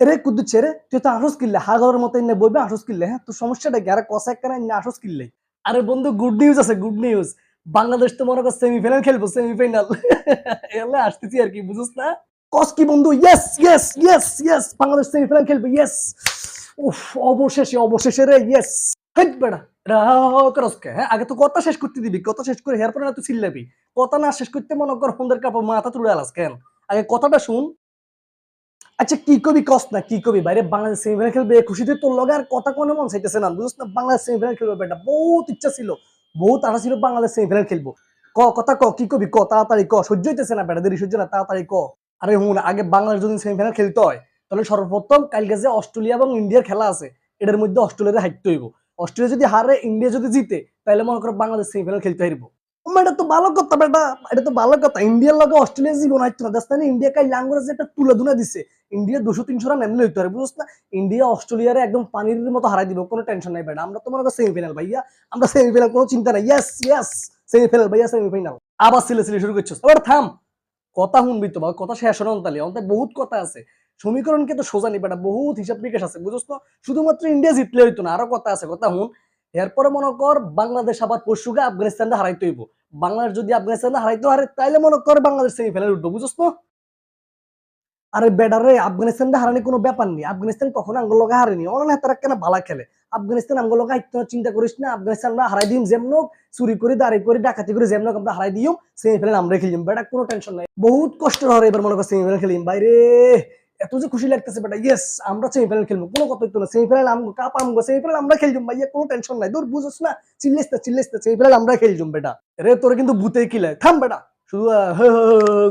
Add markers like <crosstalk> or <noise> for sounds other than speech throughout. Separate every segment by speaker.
Speaker 1: রে কুদ্দু ছেড়ে তুই তো আসস কিনলে হাগরের মতো এনে বইবে আসস কিনলে হ্যাঁ? তোর সমস্যাটা কি? আরে কষা একটা এনে আসস কিনলে আরে বন্ধু গুড নিউজ আছে গুড নিউজ বাংলাদেশ তো মনে কর সেমিফাইনাল খেলব সেমিফাইনাল এলে আসতেছি আর কি বুঝছ না? কস কি বন্ধু yes yes yes yes Bangladesh semifinal খেলবে ইয়েস উফ, অবশেষে অবশেষে রে ইয়েস হেট বেড়া হ্যাঁ আগে কথা শেষ করতে দিবি শেষ আচ্ছা কি কবি না, কি কবি? বাংলাদেশ খুশিতে তোর কথা কোনো মন চাইতেছে না। বেটা, বহুত ইচ্ছা ছিল, বহুত ছিল বাংলাদেশ খেলব। ক, কথা ক, কি কবি? ক, তাড়াতাড়ি ক, সহ্য হইতেছে না, বেটা, দেরি সহ্য না, তাড়াতাড়ি ক। আরে হুন আগে বাংলাদেশ যদি সেমিফাইনাল খেলতে হয়, তাহলে সর্বপ্রথম কালকে যে অস্ট্রেলিয়া এবং ইন্ডিয়ার খেলা আছে, এটার মধ্যে অস্ট্রেলিয়ার হাইতে হইব। অস্ট্রেলিয়া যদি হারে, ইন্ডিয়া যদি জিতে, তাহলে মনে করো বাংলাদেশ সেমিফাইনাল খেলতে হারব এটা তো ভালো কথা, বেটা, এটা তো ভালো কথা। ইন্ডিয়ার লগে অস্ট্রেলিয়া জীবন হাইতো না। দেখছ না ইন্ডিয়া কাই লাঙ্গরে একটা তুলে দুনা দিছে, ইন্ডিয়া দুশো তিনশো রান এমনি হইতে পারে বুঝছ না? ইন্ডিয়া অস্ট্রেলিয়ারে একদম পানির মতো হারাই দিব, কোনো টেনশন নাই, বেটা। আমরা তো মনে করো সেমিফাইনাল ভাইয়া। আমরা সেমিফাইনাল কোনো চিন্তা নাই। ইয়েস ইয়েস সেমিফাইনাল ভাইয়া সেমিফাইনাল আবার সিলে সিলে শুরু করছ এবার থাম কথা শুনবি তো, বা কথা শেষ হন তাহলে। অন্তে বহুত কথা আছে। সমীকরণকে তো সোজা নিবে না, বহুত হিসাব নিকাশ আছে বুঝছ না শুধুমাত্র ইন্ডিয়া জিতলে হইতো না, আরও কথা আছে, কথা হুন এরপরে মনে কর, বাংলাদেশ আবার পরশুকে আফগানিস্তানটা হারাইতে হইব। বাংলাদেশ যদি আফগানিস্তান হারাইতে হারে, তাইলে মনে কর বাংলাদেশ সেমিফাইনাল উঠবো বুঝছ না আরে বেডারে আফগানিস্তানটা হারানি কোনো ব্যাপার নেই। আফগানিস্তান কখনো আঙ্গুল লগা হারেনি। অনেক তারা কেন ভালা খেলে? আফগানিস্তান আঙ্গুল লগা চিন্তা করিস না, আফগানিস্তান আমরা হারাই দিম যেমন চুরি করে দাঁড়িয়ে করে, ডাকাতি করে, যেমন আমরা হারাই দিও সেমিফাইনাল আমরা খেলিম। বেটা কোনো টেনশন নাই। বহুত কষ্ট হরে এবার মনে কর সেমিফাইনাল খেলিম। বাইরে, এত যে খুশি লাগতেছে বেটা ইয়েস আমরা সেমিফাইনাল খেলব কোনো কথা হইতো না। সেমিফাইনাল আমগো কাপ আমগো সেমিফাইনাল আমরা খেলজুম ভাইয়া, কোনো টেনশন নাই। দূর বুঝছ না, চিল্লিস না চিল্লিস না সেমিফাইনাল আমরা খেলজুম বেটা। রে, তোরে কিন্তু ভূতে কিলে থাম বেটা। শুধু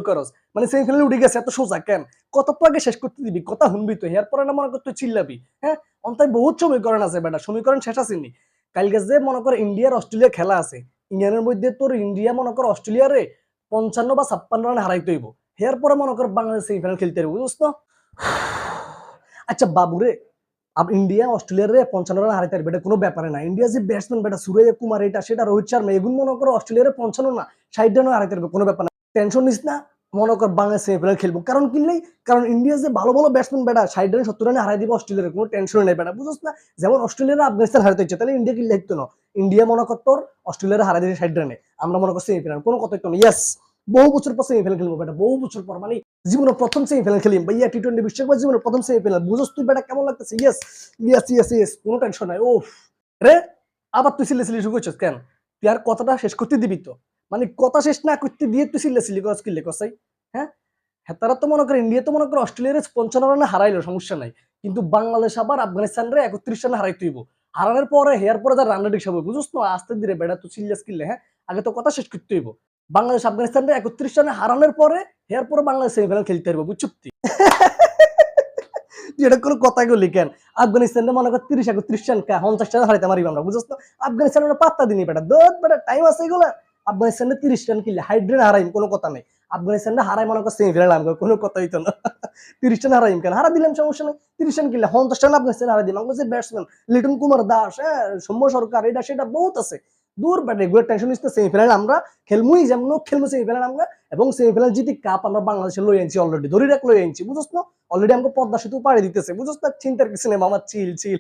Speaker 1: করস। মানে সেমিফাইনাল উঠে গেছে, এত সোজা, কেন? কত আগে শেষ করতে দিবি? কথা শুনবি তো পরে না মনে কর তুই চিল্লাবি হ্যাঁ? অন্তায় বহুত সমীকরণ আছে বেটা, সমীকরণ শেষ আসেনি। কালকে যে মনে কর, ইন্ডিয়ার অস্ট্রেলিয়া খেলা আছে। ইন্ডিয়ানের মধ্যে তোর ইন্ডিয়া, মনে কর, অস্ট্রেলিয়ারে পঞ্চান্ন বা ছাপ্পান্ন রান হারাইতে হইব। এর পরে মনে কর, বাংলাদেশ সেমিফাইনাল খেলতে পারব বুঝছ <sighs> আচ্ছা বাবুরে আব ইন্ডিয়া, অস্ট্রেলিয়ার পঞ্চান্ন রান হারাইতে পারবে, এটা কোনো ব্যাপারে না। ইন্ডিয়া যে ব্যাটসম্যান বেটা, সুরেশ কুমার, এটা সেটা রোহিত শর্মা এগুলো মনে করো অস্ট্রেলিয়ার পঞ্চান্ন না, ষাট রানও হারাইতে পারবে, কোনো ব্যাপার না। টেনশন নিস না, মনে কর বাংলাদেশ সেমিফাইনাল খেলব। কারণ কিনলেই, কারণ ইন্ডিয়া যে ভালো ভালো ব্যাটসম্যান বেটা, ষাট রান সত্তর রানে হারাই দিবে অস্ট্রেলিয়ার, কোনো টেনশন নেই বেটা বুঝছ না? যেমন অস্ট্রেলিয়ার আফগানিস্তান হারাতে ইচ্ছে, তাহলে ইন্ডিয়া কিনলে হতো না ইন্ডিয়া মনে কর তোর, অস্ট্রেলিয়ার হারাই দিবে ষাট রানে, আমরা মনে কর সেমিফাইনাল কোনো কথা না। ইয়েস বহু বছর পর সেমিফাইনাল খেলব বেটা, বহু বছর পর মানে জীবনের প্রথম সেমিফাইনাল খেলিম। ভাইয়া টি টোয়েন্টি বিশ্বকাপ জীবনের প্রথম সেমিফাইনাল বুঝছ তুই বেটা কেমন লাগতেছে? ইয়েস ইয়েস ইয়েস ইয়েস কোনো টেনশন নাই। ওফ রে, আবার তুই সিলে সিলে শুরু কেন? তুই আর কথাটা শেষ করতে দিবি তো। মানে কথা শেষ না করতে দিয়ে তুই সিলে সিলি করস কিনলে কসাই হ্যাঁ? হ্যাঁ তারা তো মনে করে ইন্ডিয়া তো মনে করে অস্ট্রেলিয়ার পঞ্চান্ন রানে হারাইলো, সমস্যা নাই। কিন্তু বাংলাদেশ আবার আফগানিস্তান রে একত্রিশ রানে হারাই তুইব। হারানোর পরে, হেয়ার পরে তার রান রেডিক সব বুঝছ না আস্তে ধীরে বেড়া তুই সিরিয়াস কিনলে হ্যাঁ? আগে তো কথা শেষ করতে হইব। বাংলাদেশ আফগানিস্তান রে একত্রিশ রানে হারানোর পরে হেয়ার পরে বাংলাদেশ সেমিফাইনাল খেলতে পারব এটা কোনো একত্রিশ টাইম আছে হাইড্রেন হারাইম, কোনো কথা হারাই মনে কোনো কথা হইতো না। দিলাম দিলাম ব্যাটসম্যান লিটন কুমার দাস হ্যাঁ সৌম্য সরকার, এটা সেটা বহুত আছে। দূর বা রেগুলার টেনশন নিচ্ছে সেমিফাইনাল আমরা খেলমুই, যেমন খেলব সেমিফাইনাল আমরা, এবং সেমিফাইনাল জিতি কাপ আমরা বাংলাদেশে লই আনছি অলরেডি ধরে রাখ লই আনছি বুঝছ না? অলরেডি আমাকে পদ্মা সেতু পাড়ে দিতেছে বুঝছ না? চিন্তার কিছু নেই মামা চিল চিল